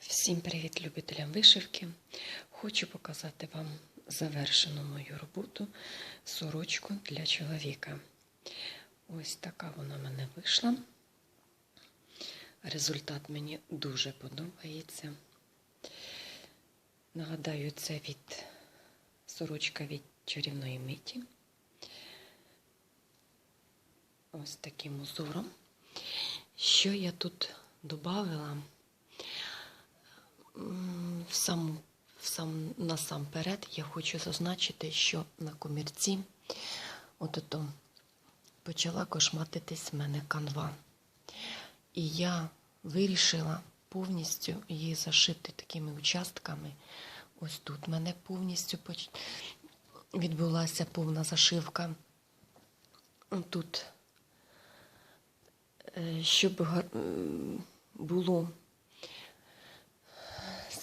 Всім привіт любителям вишивки. Хочу показати вам завершену мою роботу сорочку для чоловіка. Ось така вона в мене вийшла. Результат мені дуже подобається. Нагадаю, це від сорочка від чарівної миті. Ось таким узором. Що я тут додала? Сам, сам, насамперед я хочу зазначити, що на комірці от ото почала кошматитись в мене канва. І я вирішила повністю її зашити такими участками. Ось тут в мене повністю відбулася повна зашивка. Тут, е, щоб було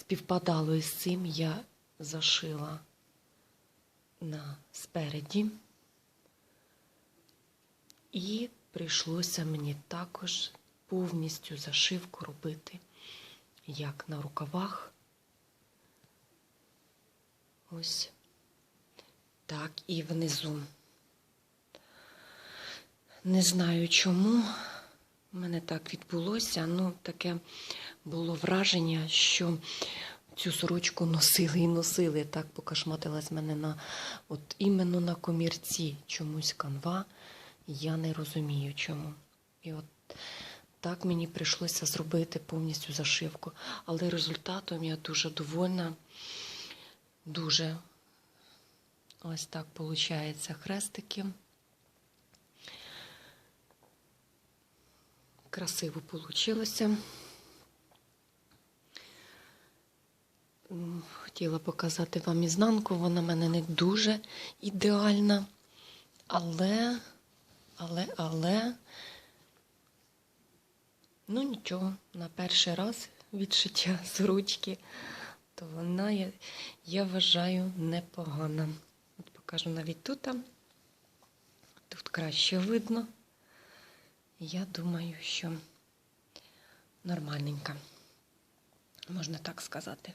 співпадало із цим, я зашила на спереді. І прийшлося мені також повністю зашивку робити, як на рукавах. Ось так і внизу. Не знаю чому в мене так відбулося. Ну, таке було враження, що цю сорочку носили і носили. Так покашматилась мене на от іменно на комірці чомусь канва. Я не розумію чому. І от так мені прийшлося зробити повністю зашивку. Але результатом я дуже довольна. Дуже ось так виходить хрестики. Красиво вийшло. Хотіла показати вам ізнанку, вона в мене не дуже ідеальна, але, але, але, ну нічого, на перший раз відшиття з ручки, то вона, я, я вважаю, непогана. От покажу навіть тут. Тут краще видно. Я думаю, що нормальненька, можна так сказати.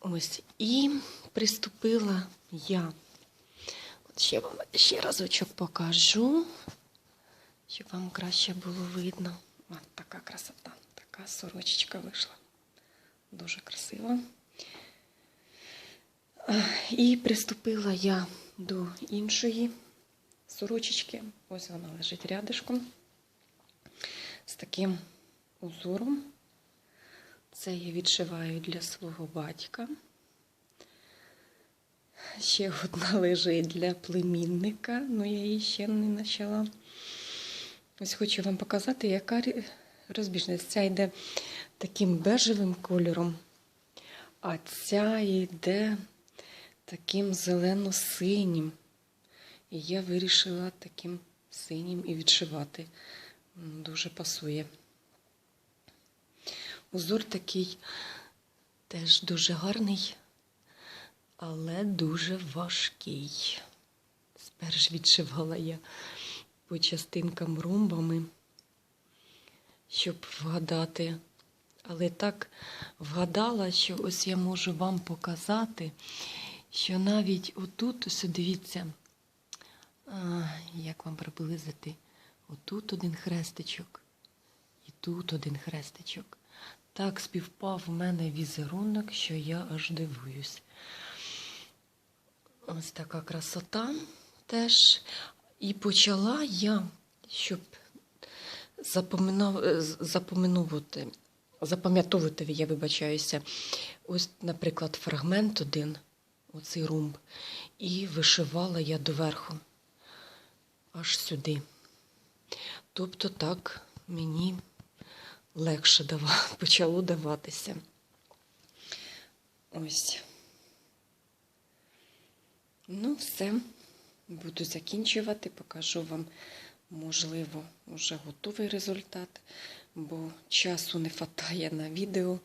Ось і приступила я. От ще вам ще разочок покажу, щоб вам краще було видно. От така красота, така сорочечка вийшла. Дуже красива. І приступила я до іншої сорочечки. Ось вона лежить рядишком з таким узором. Це я відшиваю для свого батька. Ще одна лежить для племінника, але я її ще не почала. Ось хочу вам показати, яка розбіжність. Ця йде таким бежевим кольором, а ця йде таким зелено-синім. І я вирішила таким синім і відшивати. Дуже пасує. Узор такий теж дуже гарний, але дуже важкий. Сперш відшивала я по частинкам ромбами, щоб вгадати. Але так вгадала, що ось я можу вам показати, що навіть отут, ось дивіться, як вам приблизити, отут один хрестичок і тут один хрестичок. Так співпав в мене візерунок, що я аж дивуюсь. Ось така красота теж. І почала я, щоб запоминав, запам'ятовувати, я вибачаюся, ось, наприклад, фрагмент один, оцей румб, і вишивала я доверху, аж сюди. Тобто так мені легше дава, почало даватися. Ось. Ну, все. Буду закінчувати, покажу вам, можливо, вже готовий результат, бо часу не вистачає на відео.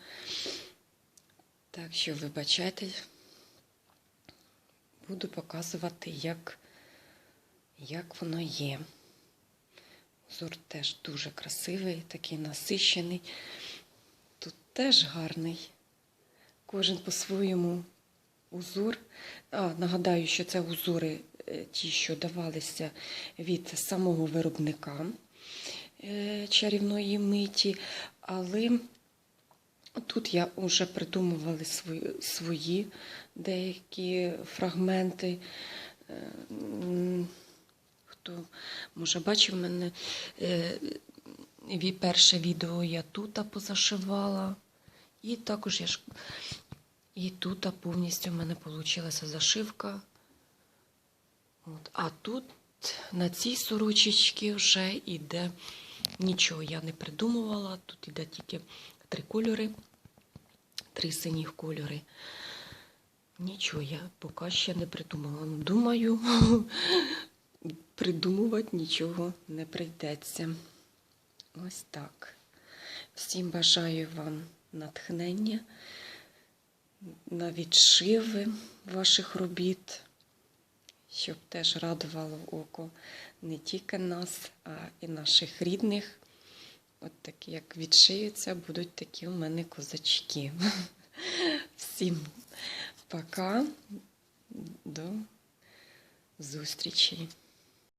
Так що, вибачайте, буду показувати, як, як воно є. Узор теж дуже красивий, такий насищений. Тут теж гарний. Кожен по-своєму узор. А, нагадаю, що це узори е, ті, що давалися від самого виробника е, чарівної миті, але тут я вже придумувала свої, свої деякі фрагменти. Хто може бачив мене е, перше відео я тут позашивала. І також я ж і тут повністю в мене вийшла зашивка. От. А тут на цій сорочечці вже йде нічого я не придумувала. Тут йде тільки три кольори, три синіх кольори. Нічого я поки ще не придумала. Ну, Думаю, придумувати нічого не прийдеться. Ось так. Всім бажаю вам натхнення на відшиви ваших робіт, щоб теж радувало око не тільки нас, а і наших рідних. От такі, як відшиються, будуть такі у мене козачки. Всім пока, до зустрічі.